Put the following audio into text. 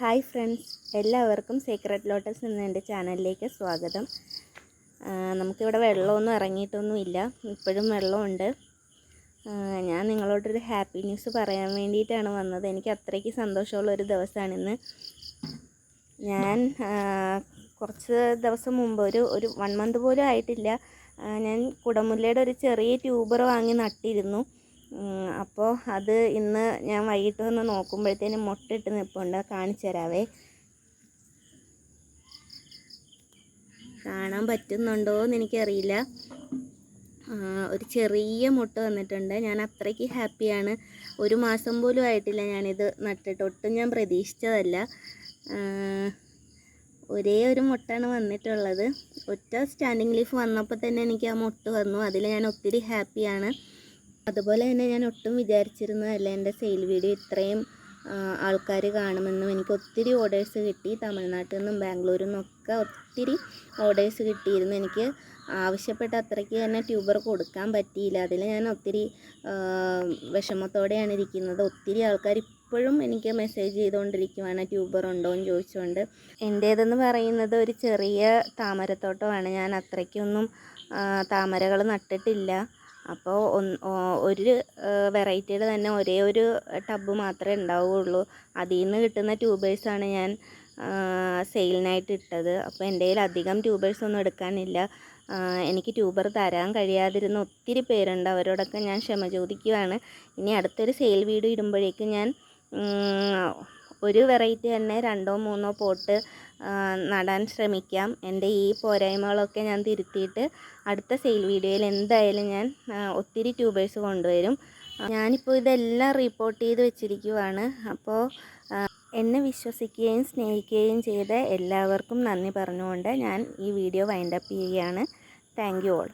Hi friends എല്ലാവർക്കും secret lotus എന്ന എന്റെ ചാനലിലേക്ക് സ്വാഗതം. നമുക്കിവിടെ വെള്ളമൊന്നും ഇറങ്ങിയിട്ടൊന്നുമില്ല ഇപ്പോഴും വെള്ളമുണ്ട്. ഞാൻ നിങ്ങളോടൊരു ഹാപ്പി ന്യൂസ് പറയാൻ വേണ്ടിയിട്ടാണ് വന്നത്. എനിക്ക് അത്രയ്ക്ക് സന്തോഷമുള്ള ഒരു ദിവസമാണിന്ന്. ഞാൻ കുറച്ച് ദിവസം മുമ്പ് ഒരു ഒരു വൺ മന്ത് പോലും ആയിട്ടില്ല ഞാൻ കുടമുല്ലയുടെ ഒരു ചെറിയ ട്യൂബർ വാങ്ങി നട്ടിരുന്നു. അപ്പോൾ അത് ഇന്ന് ഞാൻ വൈകിട്ട് വന്ന് നോക്കുമ്പോഴത്തേനും മുട്ടിട്ട് നിൽപ്പുണ്ട് കാണിച്ചു തരാവേ. കാണാൻ പറ്റുന്നുണ്ടോ എന്ന് എനിക്കറിയില്ല. ഒരു ചെറിയ മുട്ട വന്നിട്ടുണ്ട്. ഞാൻ അത്രയ്ക്ക് ഹാപ്പിയാണ്. ഒരു മാസം പോലും ആയിട്ടില്ല ഞാനിത് നട്ടിട്ട്. ഒട്ടും ഞാൻ പ്രതീക്ഷിച്ചതല്ല. ഒരേ ഒരു മുട്ടാണ് വന്നിട്ടുള്ളത്. ഒറ്റ സ്റ്റാൻഡിങ് ലീഫ് വന്നപ്പോൾ തന്നെ എനിക്ക് ആ മുട്ട വന്നു. അതിൽ ഞാൻ ഒത്തിരി ഹാപ്പിയാണ്. അതുപോലെ തന്നെ ഞാൻ ഒട്ടും വിചാരിച്ചിരുന്നതല്ല എന്റെ സെയിൽ വീഡിയോ ഇത്രയും ആൾക്കാർ കാണുമെന്നും. എനിക്ക് ഒത്തിരി ഓർഡേഴ്സ് കിട്ടി തമിഴ്നാട്ടിൽ നിന്നും ബാംഗ്ലൂരിൽ നിന്നൊക്കെ ഒത്തിരി ഓർഡേഴ്സ് കിട്ടിയിരുന്നു. എനിക്ക് ആവശ്യപ്പെട്ട അത്രയ്ക്ക് തന്നെ ട്യൂബർ കൊടുക്കാൻ പറ്റിയില്ല. അതിൽ ഞാൻ ഒത്തിരി വിഷമത്തോടെയാണ് ഇരിക്കുന്നത്. ഒത്തിരി ആൾക്കാർ ഇപ്പോഴും എനിക്ക് മെസ്സേജ് ചെയ്തുകൊണ്ടിരിക്കുവാണ് ട്യൂബർ ഉണ്ടോ എന്ന് ചോദിച്ചുകൊണ്ട്. എന്റേതെന്ന് പറയുന്നത് ഒരു ചെറിയ താമരത്തോട്ടമാണ്. ഞാൻ അത്രയ്ക്കൊന്നും താമരകൾ നട്ടിട്ടില്ല. അപ്പോൾ ഒരു വെറൈറ്റിയുടെ തന്നെ ഒരേ ഒരു ടബ് മാത്രമേ ഉണ്ടാവുകയുള്ളൂ അതിൽ നിന്ന് കിട്ടുന്ന ട്യൂബേഴ്സാണ് ഞാൻ സെയിലിനായിട്ട് ഇട്ടത്. അപ്പോൾ എന്റെ കയ്യിൽ അധികം ട്യൂബേഴ്സ് ഒന്നും എടുക്കാനില്ല. എനിക്ക് ട്യൂബർ തരാൻ കഴിയാതിരുന്ന ഒത്തിരി പേരുണ്ട്. അവരോടൊക്കെ ഞാൻ ക്ഷമ ചോദിക്കുകയാണ് ഇനി അടുത്തൊരു സെയിൽ വീഡിയോ ഇടുമ്പോഴേക്കും ഞാൻ ഒരു വെറൈറ്റി തന്നെ രണ്ടോ മൂന്നോ പോട്ട് നടാൻ ശ്രമിക്കാം. എന്റെ ഈ പോരായ്മകളൊക്കെ ഞാൻ തിരുത്തിയിട്ട് അടുത്ത സെയിൽ വീഡിയോയിൽ എന്തായാലും ഞാൻ ഒത്തിരി ട്യൂബേഴ്സ് കൊണ്ടുവരും. ഞാനിപ്പോൾ ഇതെല്ലാം റിപ്പോർട്ട് ചെയ്ത് വെച്ചിരിക്കുവാണ്. അപ്പോൾ എന്നെ വിശ്വസിക്കുകയും സ്നേഹിക്കുകയും ചെയ്ത എല്ലാവർക്കും നന്ദി പറഞ്ഞുകൊണ്ട് ഞാൻ ഈ വീഡിയോ വൈൻഡപ്പ് ചെയ്യുകയാണ്. Thank you all